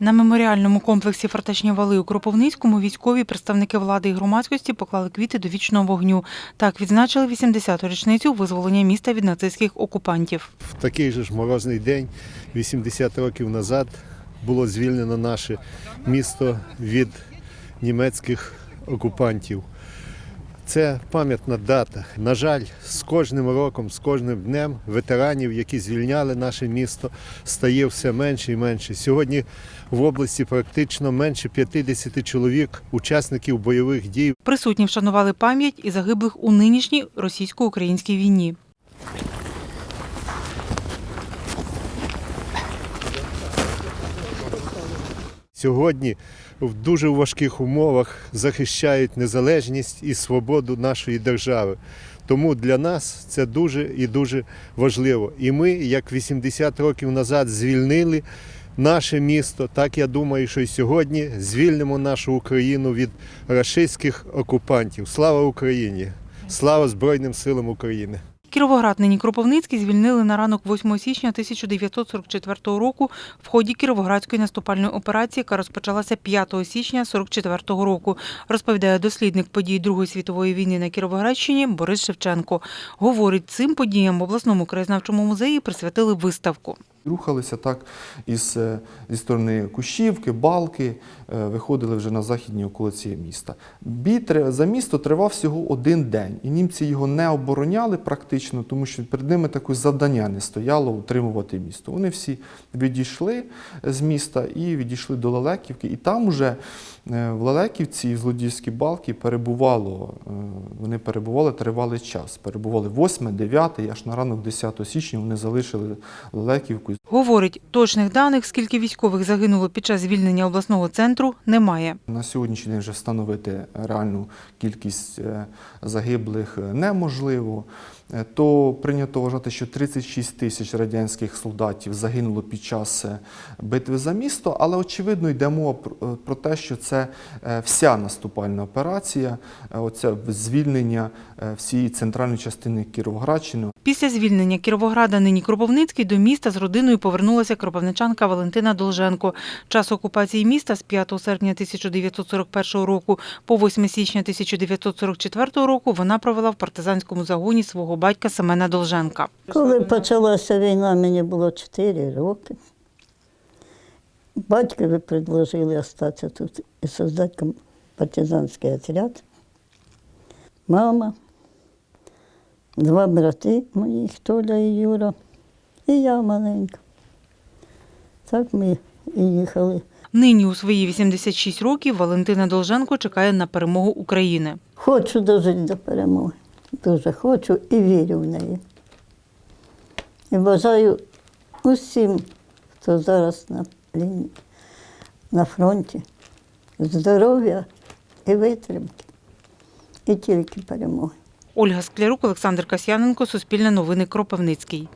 На меморіальному комплексі Фортечні вали у Кропивницькому військові представники влади і громадськості поклали квіти до вічного вогню. Так відзначили 80-ту річницю визволення міста від нацистських окупантів. В такий же ж морозний день, 80 років назад, було звільнено наше місто від німецьких окупантів. Це пам'ятна дата. На жаль, з кожним роком, з кожним днем ветеранів, які звільняли наше місто, стає все менше і менше. Сьогодні в області практично менше 50 чоловік, учасників бойових дій. Присутні вшанували пам'ять і загиблих у нинішній російсько-українській війні. Сьогодні в дуже важких умовах захищають незалежність і свободу нашої держави. Тому для нас це дуже і дуже важливо. І ми, як 80 років назад, звільнили наше місто, так я думаю, що і сьогодні звільнимо нашу Україну від рашистських окупантів. Слава Україні! Слава Збройним силам України! Кіровоград нині Кропивницький звільнили на ранок 8 січня 1944 року в ході Кіровоградської наступальної операції, яка розпочалася 5 січня 1944 року, розповідає дослідник подій Другої світової війни на Кіровоградщині Борис Шевченко. Говорить, цим подіям в обласному краєзнавчому музеї присвятили виставку. Рухалися так із, е, зі сторони Кущівки, Балки, е, виходили вже на західні околиці міста. Бій за місто тривав всього один день, і німці його не обороняли практично, тому що перед ними таке завдання не стояло утримувати місто. Вони всі відійшли з міста і відійшли до Лелеківки, і там уже е, в Лелеківці і в Злодійській Балки перебувало, вони перебували тривалий час. Перебували 8, 9, аж на ранок 10 січня вони залишили Лелеківку. Говорить, точних даних, скільки військових загинуло під час звільнення обласного центру, немає. На сьогоднішній день вже встановити реальну кількість е, загиблих е, неможливо. Е, То прийнято вважати, що 36 тисяч радянських солдатів загинуло під час е, битви за місто, але очевидно йде мова про- е, те, що це вся наступальна операція, оце звільнення всієї центральної частини Кіровоградщини. Після звільнення Кіровограда нині Кропивницький до міста з родиною повернулася кропивничанка Валентина Долженко. Час окупації міста з 5 серпня 1941 року по 8 січня 1944 року вона провела в партизанському загоні свого батька Семена Долженка. Коли почалася війна, мені було 4 роки. Батькові предложили остатися тут і создати партизанський отряд. Мама, два брати моїх, Толя і Юра, і я маленька. Так ми і їхали. Нині у свої 86 років Валентина Долженко чекає на перемогу України. Хочу дожити до перемоги. Дуже хочу і вірю в неї. І бажаю усім, хто зараз на лінії, на фронті, здоров'я і витримки. І тільки перемоги. Ольга Склярук, Олександр Касьяненко, Суспільне новини Кропивницький.